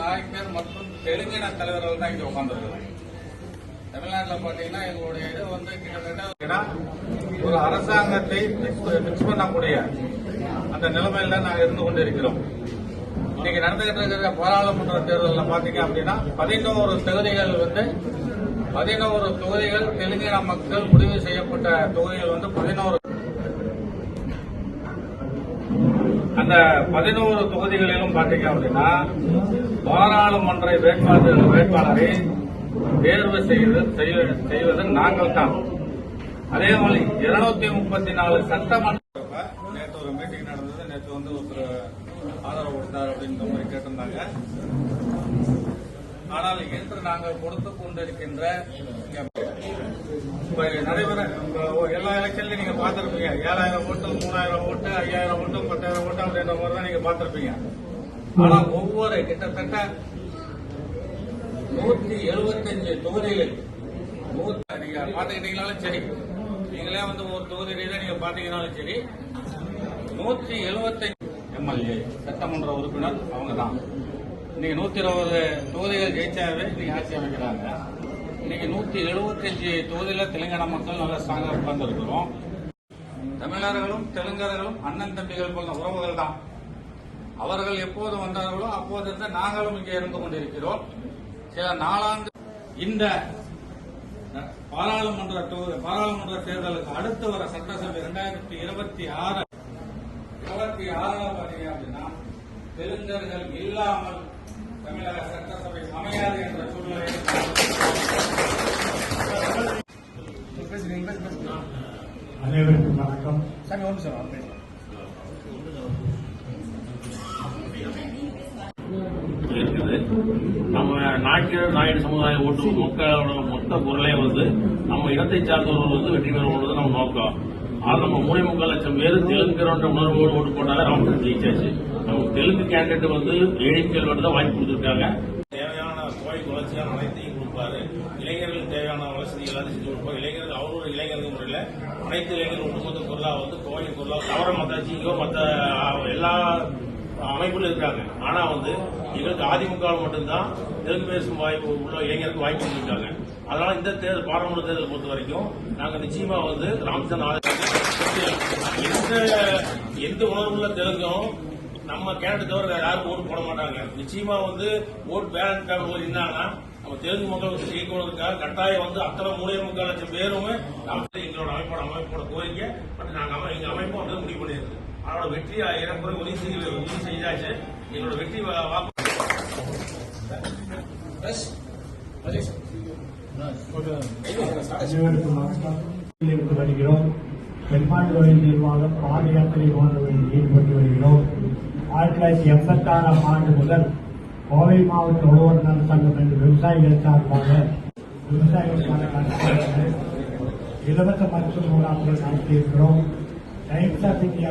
நாயக்கர் மற்றும் தெலுங்கின தலைவர்கள் தான் இங்க உட்கார்ந்துருக்காங்க. தமிழ்நாட்டில் பாத்தீங்கன்னா எங்களுடைய இது வந்து கிட்டத்தட்ட ஒரு அரசாங்கத்தை பிக்ஸ் பண்ணக்கூடிய அந்த நிலைமையில நாங்கள் இருந்து கொண்டு இருக்கிறோம் இன்னைக்கு நடந்துகிட்டு இருக்கிற பாராளுமன்ற தேர்தலில் பாத்தீங்க அப்படின்னா பதினோரு தொகுதிகள் வந்து பதினோரு தொகுதிகள் தெலுங்கின மக்கள் முடிவு செய்யப்பட்ட தொகுதிகள் வந்து பதினோரு அந்த பதினோரு தொகுதிகளிலும் பாத்தீங்க அப்படின்னா பாராளுமன்ற வேட்பாளர் வேட்பாளரை தேர்வு செய்வது செய்வது நாங்கள் தான். அதே மாதிரி இருநூத்தி முப்பத்தி நாலு சட்டமன்ற நேற்று ஒரு மீட்டிங் நடந்தது. நேற்று வந்து ஒருத்தர் ஆதரவு கொடுத்தார் அப்படின்ற மாதிரி கேட்டிருந்தாங்க. ஆனால் இன்று நாங்கள் கொடுத்து கொண்டிருக்கின்ற இப்ப நடைபெற எல்லா எலெக்ஷன்லயும் நீங்க பார்த்திருப்பீங்க. ஏழாயிரம் ஓட்டு மூணாயிரம் ஓட்டு ஐயாயிரம் ஓட்டு பத்தாயிரம் ஓட்டு அப்படின்ற மாதிரி தான் நீங்க பார்த்திருப்பீங்க. ஆனா ஒவ்வொரு கிட்டத்தட்ட நூத்தி எழுபத்தஞ்சு தொகுதிகள் நூத்தி நீங்க பாத்துக்கிட்டீங்கனாலும் சரி நீங்களே வந்து ஒரு தொகுதி ரீதியா நீங்க பாத்தீங்கன்னாலும் சரி நூத்தி எழுபத்தஞ்சு எம்எல்ஏ சட்டமன்ற உறுப்பினர் அவங்க தான் இன்னைக்கு நூத்தி இருபது தொகுதிகள் ஜெயிச்சாவே இன்னைக்கு ஆட்சி அமைக்கிறாங்க. இன்னைக்கு நூத்தி எழுபத்தஞ்சு தொகுதியில தெலுங்கானா மக்கள் நல்லா ஸ்ட்ராங்கா உட்கார்ந்துருக்கிறோம். தமிழர்களும் தெலுங்கர்களும் அண்ணன் தம்பிகள் போன்ற உறவுகள் தான். அவர்கள் எப்போது வந்தார்களோ அப்போதிருந்து நாங்களும் இங்கே இருந்து கொண்டிருக்கிறோம். சில நாளாண்டு இந்த பாராளுமன்ற தொகுதி பாராளுமன்ற தேர்தலுக்கு அடுத்து வர சட்டசபை இரண்டாயிரத்தி இருபத்தி ஆறு இருபத்தி ஆறாம் பாத்தீங்க அப்படின்னா தெலுங்கர்கள் இல்லாமல் தமிழக சட்டசபை அமையாது என்ற சூழ்நிலையில் அனைவருக்கும் வணக்கம். நம்ம நாய்க்கர் நாயுடு சமுதாய ஓட்டு மக்களோட மொத்த குரலே வந்து நம்ம இடத்தை சார்ந்தவர்கள் வந்து வெற்றி பெறுவது நம்ம நோக்கம். அது நம்ம மூணே முக்கால் லட்சம் பேர் தெலுங்குறோன்ற உணர்வோடு ஓட்டு போட்டாலே ராமச்சந்திரன் ஜெயிச்சாச்சு. நம்ம தெலுங்கு கேண்டிடேட் வந்து ஏழைகள் மட்டும் தான் வாங்கி கொடுத்துருக்காங்க. இளைஞர்கள் இளைஞர்கள் முறையில் அனைத்து இளைஞர்கள் ஒட்டுமொத்த பொருளா வந்து கோயில் பொருளா தவிர மற்ற மற்ற எல்லா அமைப்புல இருக்காங்க. ஆனா வந்து எங்களுக்கு அதிமுக மட்டும்தான் தெலுங்கு பேசும் வாய்ப்பு உள்ள இளைஞருக்கு வாய்ப்பு கொடுத்துருக்காங்க. அதனால இந்த தேர்தல் பாராளுமன்ற தேர்தல் பொறுத்த வரைக்கும் நாங்க நிச்சயமா வந்து ராம்சன் ஆதரவு எந்த எந்த உணர்வுள்ள தெலுங்கும் நம்ம கேரட் தவிர யாருக்கும் ஓட்டு போட மாட்டாங்க. நிச்சயமா வந்து ஓட்டு பேலன்ஸ் பேப்பர் போய் தெலுங்கு மக்கள் வந்து ஜெயிக்கணுக்காக கட்டாயம் வந்து அத்தனை மூணே முக்கால் லட்சம் பேருமே எங்களோட அமைப்போட அமைப்போட கோரிக்கை. பட் நாங்க அமை- எங்க அமைப்பும் வந்து முடிவு பண்ணியிருக்கு. அதோட வெற்றி இறக்குறை உறுதி செய்ய உறுதி செய்தாச்சு. எங்களோட வெற்றி வா- வாக்கு. வருகிறோம் பெருமாள் நிர்வாகம் பாத யாத்திரை போன்றவற்றில் ஈடுபட்டு வருகிறோம் ஆயிரத்தி தொள்ளாயிரத்தி எண்பத்தி ஆறாம் ஆண்டு முதல் கோவை மாவட்ட உழவர் நல சங்கம் என்று விவசாயிகள் சார்பாக விவசாயிகளுக்கான கணக்கெடுப்பு இலவச மருத்துவ முகாம்கள் நடத்தியிருக்கிறோம். Times of India